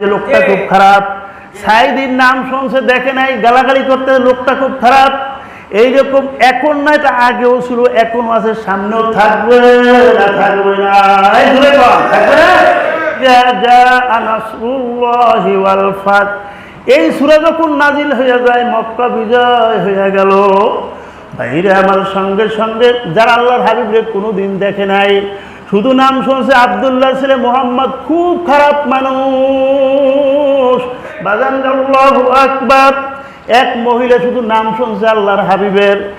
যে লোকটা খুব খারাপ। সাইদির নাম শুনছে দেখে নাই গালাগালি করতে লোকটা খুব খারাপ। এইরকম এখন না এটা আগেও ছিল এখন আছে সামনেও থাকবে না থাকবে না। এই সুরা যখন নাজিল হয়ে যায় মক্কা বিজয় হয়ে গেল। বাইরে আমার সঙ্গে সঙ্গে যারা আল্লাহর হাবিবরে কোনো দিন দেখে নাই শুধু নাম শুনছে আবদুল্লাহ ছেলে মোহাম্মদ, খুব খারাপ মানুষ। বাজান আকবার। এক মহিলা শুধু নাম শুনছে আল্লাহর হাবিবের।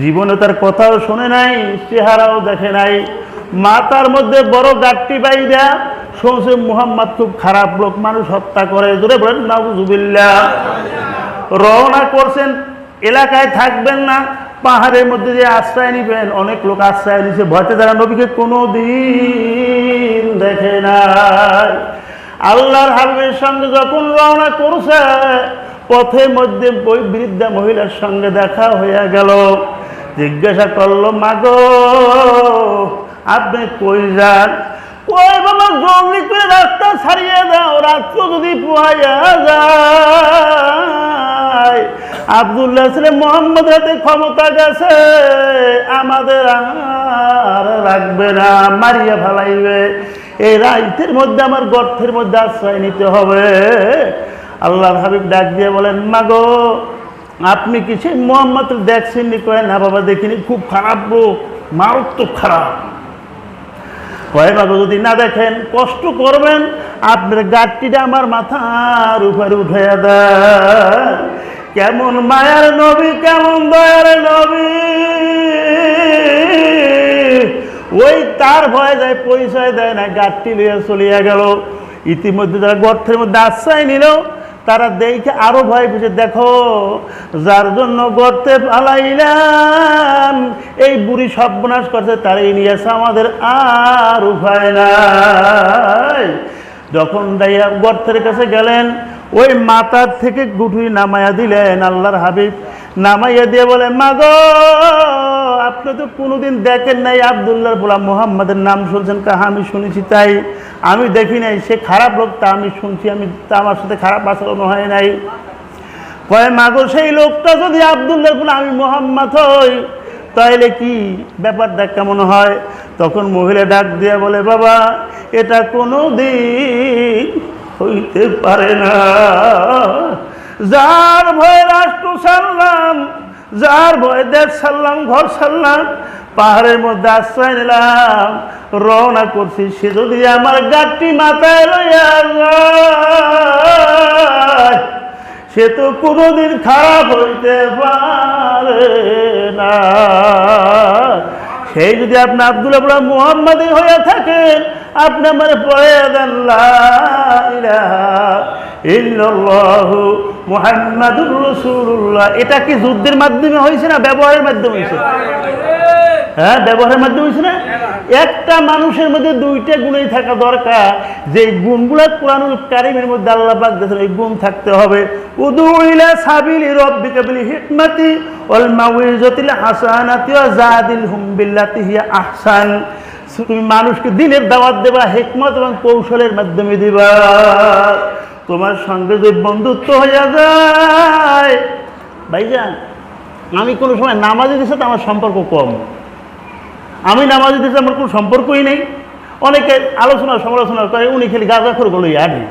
জীবনে তার কথাও শোনে নাই, চেহারাও দেখে নাই। মাথার মধ্যে বড় গাঠটি বাইরা শুনছে মুহাম্মদ খুব খারাপ লোক মানুষ হত্যা করে। জোরে বলেন, নাউজুবিল্লাহ। রওনা করছেন এলাকায় থাকবেন না, পাহাড়ের মধ্যে যে আশ্রয় নিবেন। অনেক লোক আশ্রয় নিছে ভয়তে তারা নবীকে কোনো দিন দেখে নাই। আল্লাহর হাবিবের সঙ্গে যখন রওনা করছে পথের মধ্যে ওই বৃদ্ধা মহিলার সঙ্গে দেখা হয়ে গেল। জিজ্ঞাসা করল, মাগো, আপনি কই যান? ওই বাবা জলদি করে রাস্তা ছাড়িয়ে দাও। রাত্র যদি পোহাইয়া যায় আবদুল্লাহ ছেলে মোহাম্মদ হাতে ক্ষমতা গেছে। আমাদের আর রাখবে না, মারিয়া ফেলাইবে। এই রাইতের মধ্যে আমার গর্তের মধ্যে আশ্রয় নিতে হবে। আল্লাহর হাবিব ডাক দিয়ে বলেন, মাগো, আপনি কি সেই মোহাম্মদ দেখছেন নি কয়, না বাবা, দেখিনি। খুব খারাপ লোক মারাত্মক খারাপ। কয় বাবা যদি না দেখেন, কষ্ট করবেন, আপনার গাঠটিটা আমার মাথার উপরে উঠে দেন। কেমন মায়ার নবী, কেমন দয়ার নবী? ওই তার ভয় যায়, পরিচয় দেয় না গাঠটি লিয়ে চলিয়া গেল। ইতিমধ্যে তারা গর্তের মধ্যে আশ্রয় নিল, তারা দেখে আরও ভয় পেয়েছে দেখো, যার জন্য গর্তে পালাইলাম, এই বুড়ি সর্বনাশ করছে, তারাই নিয়েছে আমাদের আর উপায় নাই। যখন গর্তের কাছে গেলেন ওই মাথার থেকে গুঠুরি নামাইয়া দিলেন আল্লাহর হাবিব। নামাইয়া দিয়ে বলে, মাগো, আপনি তো কোনোদিন দেখেন নাই আবদুল্লাহর বলা মোহাম্মদের নাম শুনছেন কাহা আমি শুনেছি তাই। আমি দেখি নাই, সে খারাপ লোক তা আমি শুনছি, আমি তা আমার সাথে খারাপ আচরণ হয় নাই। কয়, মাগো, সেই লোকটা যদি আবদুল্লাহর বলে আমি মোহাম্মদ হই, তাইলে কি ব্যাপারটা কেমন হয়? তখন মহিলা ডাক দিয়ে বলে, বাবা, এটা কোনো দিন হইতে পারে না। যার ভয়ে রাষ্ট্র সারলাম যার ভয়ে দেশ সারলাম ঘর সারলাম পাহাড়ের মধ্যে আশ্রয় নিলাম, রওনা করছি সে যদি আমার গাঠটি মাথায় লইয়া সে তো কোনোদিন খারাপ হইতে পারে না। সেই যদি আপনি আব্দুল আবুল্লাহ মুহাম্মাদি হয়ে থাকেন আপনি আমার পড়ে এটা কি যুদ্ধের মাধ্যমে হয়েছে না ব্যবহারের মাধ্যমে হয়েছে? হ্যাঁ ব্যবহারের মাধ্যমে হয়েছে না? একটা মানুষের মধ্যে দুইটা গুণই থাকা দরকার। যে গুণগুলো কোরআনুল কারিমের মধ্যে আল্লাহ পাক দিয়েছেন এই গুণ থাকতে হবে। উদু ইলা সাবিলি রাব্বিকা হিকমাতি ওয়াল মাউইজাতিল হাসানাতি ওয়া জাদিল হুম বিল্লাতি হিয়া আহসান। তুমি মানুষকে দিনের দাওয়াত দেবা, হিকমত এবং কৌশলের মাধ্যমে দিবা। তোমার সঙ্গে যে বন্ধুত্ব হয়ে যায়, ভাইজান, আমি কোনো সময় নামাজের সাথে আমার সম্পর্ক কম। আমি নামাজি দিতে আমার কোনো সম্পর্কই নেই। অনেকে আলোচনা সমালোচনা করে, উনি খালি গাঁজা খোরগুলোই আনে।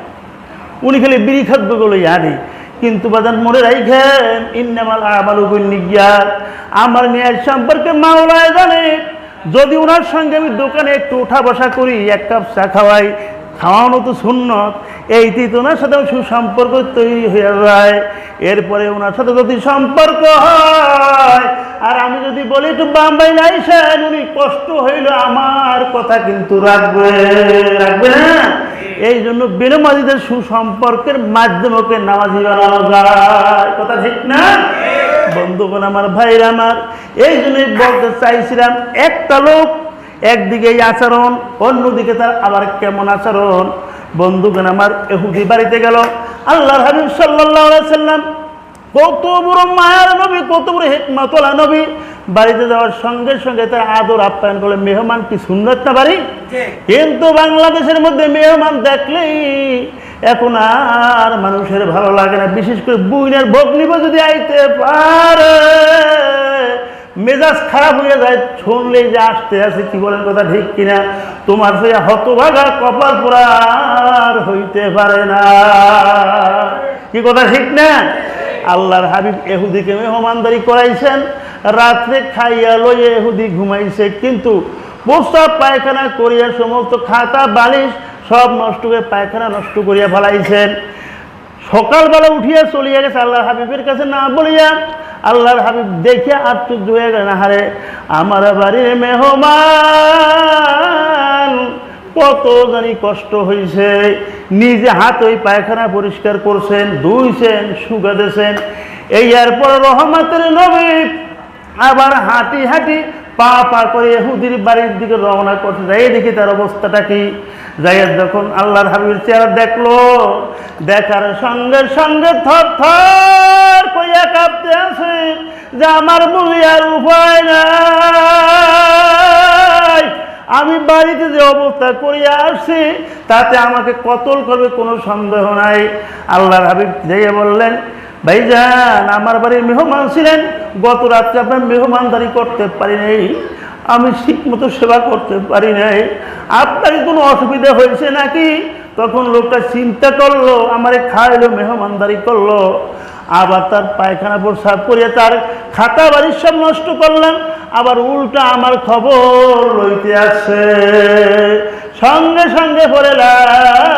উনি খালি বিড়ি খাদ্যগুলোই আনে। কিন্তু বাজান মনে রাখেন ইন্নামাল আমাল নিজ্ঞান আমার মেয়ের সম্পর্কে মাওলায় জানে। যদি ওনার সঙ্গে আমি দোকানে একটু উঠা বসা করি, এক কাপ চা খাওয়াই, খাওয়ানো তো সুন্নত। এইটি তো ওনার সাথে সুসম্পর্ক তৈরি হয়ে যায়। এরপরে ওনার সাথে যদি সম্পর্ক হয়, আর আমি যদি বলি, একটু বাম্বাই লাইছেন উনি কষ্ট হইল, আমার কথা কিন্তু রাখবে রাখবে না। এই জন্য বেনমাজিদের সুসম্পর্কের মাধ্যমে ওকে নামাজি বানানো যায়। কথা ঠিক না? বন্ধুগণ আমার ভাইরা আমার এই জন্যই বলতে চাইছিলাম একটা লোক একদিকে আচরণ অন্যদিকে তার আবার কেমন আচরণ। বন্ধুগণ আমার এহুদি বাড়িতে গেল। আল্লাহর হাবিব সাল্লাহ সাল্লাম কত বড় মায়ার নবী কত বড় হেকমাতলা নবী। বাড়িতে যাওয়ার সঙ্গে সঙ্গে তার আদর আপ্যায়ন করলে মেহমান কি সুন্দর না বাড়ি? কিন্তু বাংলাদেশের মধ্যে মেহমান দেখলেই এখন আর মানুষের ভালো লাগে না। বিশেষ করে বুইনের ভগ্নিব যদি আইতে পারে, মেজাজ খারাপ হয়ে যায়, শুনলেই যে আসতে আছে, কি বলেন কথা ঠিক কিনা? তোমার সেই হতভাগা কপাল পোড়ার হইতে পারে না। কি কথা ঠিক না? আল্লাহর হাবিব এহুদিকে মেহমানদারি করাইছেন, রাত্রে খাইয়া লইয়া এহুদি ঘুমাইছে, কিন্তু প্রস্তাব পায়খানা করিয়া সমস্ত খাতা, বালিশ সব নষ্ট করে পায়খানা নষ্ট করিয়া ফেলাইছেন। সকালবেলা উঠিয়া চলিয়া গেছে আল্লাহর হাবিবের কাছে, না বলিয়া আল্লাহর হাবিব দেখিয়া আশ্চর্য হয়ে গেলেন হারে। আমার বাড়ির মেহমান কত জানি কষ্ট হয়েছে নিজে হাত ওই পায়খানা পরিষ্কার করছেন, ধুইছেন সুগা শুকাতেছেন। এই এরপর রহমতের নবী আবার হাঁটি হাঁটি পা পা করে হুদির বাড়ির দিকে রওনা করছে। যাই দেখি তার অবস্থাটা কি? যাই যখন আল্লাহর হাবিবের চেহারা দেখল। দেখার সঙ্গে সঙ্গে থর থর কইয়া কাঁপতে আছে যে আমার বুঝি আর উপায় নাই। আমি বাড়িতে যে অবস্থা করিয়া আসছি, তাতে আমাকে কতল করবে কোনো সন্দেহ নাই। আল্লাহর হাবিব যাইয়া বললেন ভাইজান, আমার বাড়ির মেহমান ছিলেন। গত রাত্রে আপনার মেহমানদারি করতে পারি নাই। আমি ঠিক মতো সেবা করতে পারি নাই। আপনার কোনো অসুবিধা হয়েছে নাকি? তখন লোকটা চিন্তা করল, আমারে খাইলো, মেহমানদারি করল। আবার তার পায়খানা প্রসাব করিয়া তার খাতা বাড়ির সব নষ্ট করলাম। আবার উল্টা আমার খবর লইতে আসে সঙ্গে সঙ্গে পড়ে লা ইলাহা